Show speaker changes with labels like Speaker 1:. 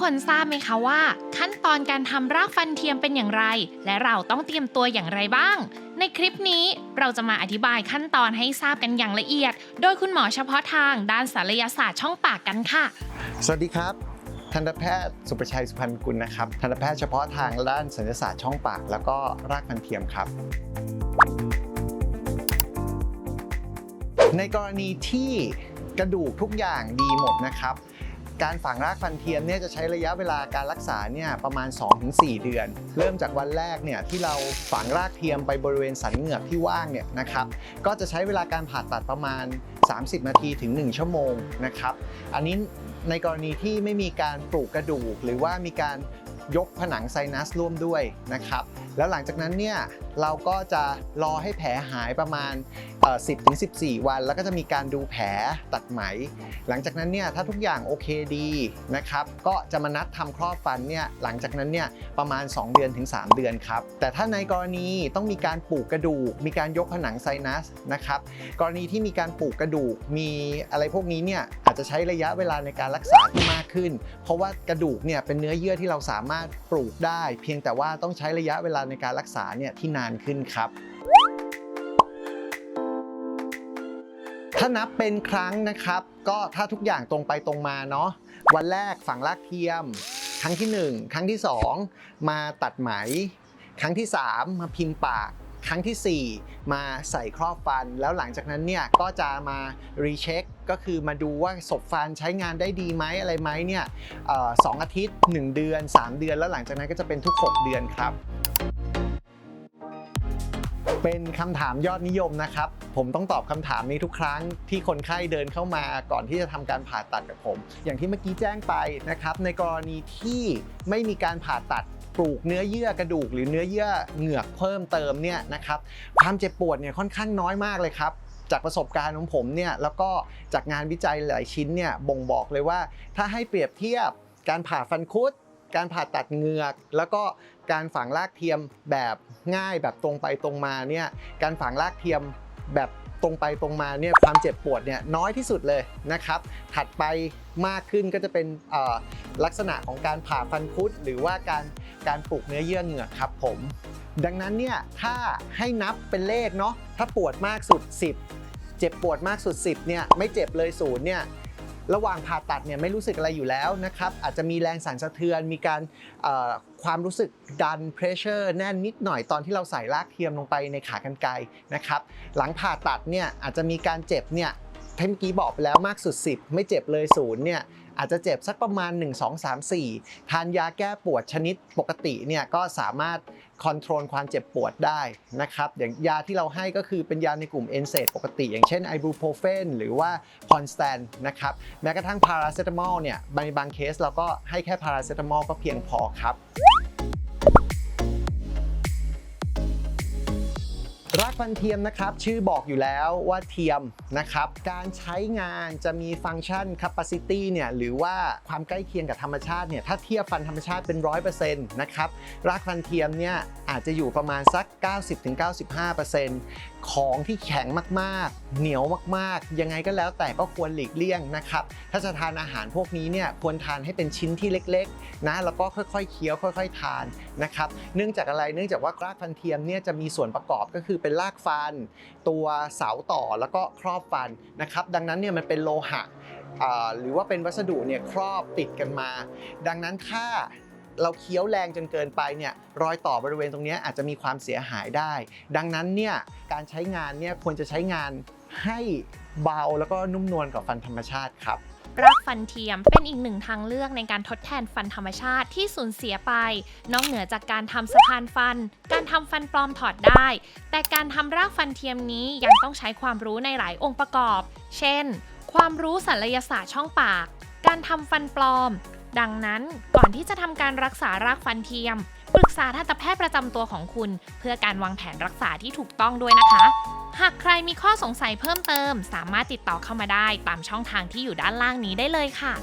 Speaker 1: คนทราบไหมคะว่า ขั้นตอนการทำรากฟันเทียมเป็นอย่างไร และเราต้องเตรียมตัวอย่างไรบ้าง ในคลิปนี้เราจะมาอธิบายขั้นตอนให้ทราบกันอย่างละเอียด โดยคุณหมอเฉพาะทางด้านศัลยศาสตร์ช่องปากกันค่ะ
Speaker 2: สวัสดีครับทันตแพทย์สุประชัยสุพรรณกุลนะครับทันตแพทย์เฉพาะทางด้านศัลยศาสตร์ช่องปาก แล้วก็รากฟันเทียมครับ ในกรณีที่กระดูกทุกอย่างดีหมดนะครับ การฝังรากฟันเทียมเนี่ยจะใช้ระยะเวลาการรักษาเนี่ยประมาณ 2-4 เดือน เริ่มจากวันแรกเนี่ยที่เราฝังรากเทียมไปบริเวณสันเหงือกที่ว่างเนี่ยนะครับก็จะใช้เวลาการผ่าตัดประมาณ 30 นาทีถึง 1 ชั่วโมงนะครับอันนี้ในกรณีที่ไม่มีการปลูกกระดูก หรือว่ามีการยกผนังไซนัสร่วมด้วยนะครับแล้วหลังจากนั้นเนี่ยเราก็จะรอให้แผลหายประมาณ 10ถึง14 วัน แล้วก็จะมีการดูแผลตัดไหม หลังจากนั้นเนี่ยถ้าทุกอย่างโอเคดีนะครับก็จะมานัดทำครอบฟันเนี่ยหลังจากนั้นเนี่ยประมาณ 2 เดือนถึง 3 เดือนครับแต่ถ้าในกรณีต้องมีการปลูกกระดูก มีการยกผนังไซนัสนะครับกรณีที่มีการปลูกกระดูกมีอะไรพวกนี้เนี่ยอาจจะใช้ระยะเวลาในการรักษาที่มากขึ้น เพราะว่ากระดูกเนี่ยเป็นเนื้อเยื่อที่เราสามารถปลูกได้ เพียงแต่ว่าต้องใช้ระยะเวลาในการรักษาเนี่ยที่นานขึ้นครับ ถ้านับเป็นครั้งนะครับ ก็ถ้าทุกอย่างตรงไปตรงมาเนาะวันแรกฝังรากเทียม ครั้งที่ 1 ครั้งที่ 2 มาตัดไหม ครั้งที่ 3 มาพิมพ์ปากครั้งทีสี่ 4 มาใส่ครอบฟัน แล้วหลังจากนั้นเนี่ยก็จะมารีเช็คก็คือมาดูว่าศพฟันใช้งานได้ดีไหมอะไรไหมเนี่ยสองอาทิตย์ 1 เดือน 3 เดือน แล้วหลังจากนั้นก็จะเป็นทุก 6 เดือนครับ เป็นคำถามยอดนิยมนะครับ ผมต้องตอบคำถามนี้ทุกครั้งที่คนไข้เดินเข้ามาก่อนที่จะทำการผ่าตัดกับผม อย่างที่เมื่อกี้แจ้งไปนะครับ ในกรณีที่ไม่มีการผ่าตัดปลูกเนื้อเยื่อกระดูก หรือเนื้อเยื่อเหงือกเพิ่มเติมเนี่ยนะครับความเจ็บปวดเนี่ยค่อนข้างน้อยมากเลยครับจากประสบการณ์ของผมเนี่ยแล้วก็จากงานวิจัยหลายชิ้นเนี่ยบ่งบอกเลยว่า ถ้าให้เปรียบเทียบการผ่าฟันคุด การผ่าตัดเหงือก แล้วก็การฝังรากเทียมแบบง่ายแบบตรงไปตรงมาเนี่ยการฝังรากเทียมแบบตรงไปตรงมาเนี่ยความเจ็บปวดเนี่ยน้อยที่สุดเลยนะครับ ถัดไปมากขึ้นก็จะเป็นลักษณะของการผ่าฟันคุด หรือว่าการการปลูกเนื้อเยื่อเหงือกครับผม ดังนั้นเนี่ยถ้าให้นับเป็นเลขเนาะถ้าปวดมากสุด 10 เจ็บปวดมากสุด 10เนี่ยไม่เจ็บเลยศูนย์เนี่ย ระหว่างผ่าตัดเนี่ยไม่รู้สึกอะไรอยู่แล้วนะครับอาจจะมีแรงสั่นสะเทือน มีการความรู้สึกดันเพรสเชอร์แน่นนิดหน่อยตอนที่เราใส่ลากเทียมลงไปในขากรรไกรนะครับหลังผ่าตัดเนี่ยอาจจะมีการเจ็บเนี่ยที่เมื่อกี้บอกไปแล้วมากสุด 10 ไม่เจ็บเลยศูนย์เนี่ย อาจจะเจ็บสักประมาณ 1 2 3 4 ทานยาแก้ปวดชนิดปกติเนี่ยก็สามารถคอนโทรลความเจ็บปวดได้นะครับอย่างยาที่เราให้ก็คือเป็นยาในกลุ่มเอนเซปกติ อย่างเช่นไอบูโพเฟนหรือว่าพอนสแตนนะครับแม้กระทั่งพาราเซตามอลเนี่ยในบางเคสเราก็ให้แค่พาราเซตามอลก็เพียงพอครับ ฟันเทียมนะครับ ชื่อบอกอยู่แล้วว่าเทียมนะครับ การใช้งานจะมีฟังก์ชัน capacity เนี่ยหรือว่าความใกล้เคียงกับธรรมชาติเนี่ยถ้าเทียบฟันธรรมชาติเป็น 100%นะครับรากฟันเทียมเนี่ยอาจจะอยู่ประมาณสัก 90-95%ของที่แข็งมากๆ เหนียวมากๆ ยังไงก็แล้วแต่ก็ควรหลีกเลี่ยงนะครับถ้าจะทานอาหารพวกนี้เนี่ยควรทานให้เป็นชิ้นที่เล็กๆนะแล้วก็ค่อยๆเคี้ยวค่อย ๆ ทานนะครับเนื่องจากอะไรเนื่องจากว่ารากฟันเทียมเนี่ยจะมีส่วนประกอบก็คือเป็นรากฟัน ตัวเสาต่อแล้วก็ครอบฟันนะครับ ดังนั้นเนี่ยมันเป็นโลหะหรือว่าเป็นวัสดุเนี่ยครอบติดกันมา ดังนั้นถ้าเราเคี้ยวแรงจนเกินไปเนี่ยรอยต่อบริเวณตรงนี้อาจจะมีความเสียหายได้ ดังนั้นเนี่ยการใช้งานเนี่ยควรจะใช้งานให้เบาแล้วก็นุ่มนวลกับฟันธรรมชาติครับ
Speaker 1: รากฟันเทียมเป็นอีกหนึ่งทางเลือกในการทดแทนฟันธรรมชาติที่สูญเสียไป นอกเหนือจากการทำสะพานฟัน การทำฟันปลอมถอดได้ แต่การทำรากฟันเทียมนี้ยังต้องใช้ความรู้ในหลายองค์ประกอบ เช่น ความรู้ศัลยศาสตร์ช่องปาก การทำฟันปลอม ดังนั้นก่อนที่จะทำการรักษารากฟันเทียม ปรึกษาทันตแพทย์ประจำตัวของคุณ เพื่อการวางแผนรักษาที่ถูกต้องด้วยนะคะ หากใครมีข้อสงสัยเพิ่มเติม สามารถติดต่อเข้ามาได้ตามช่องทางที่อยู่ด้านล่างนี้ได้เลยค่ะ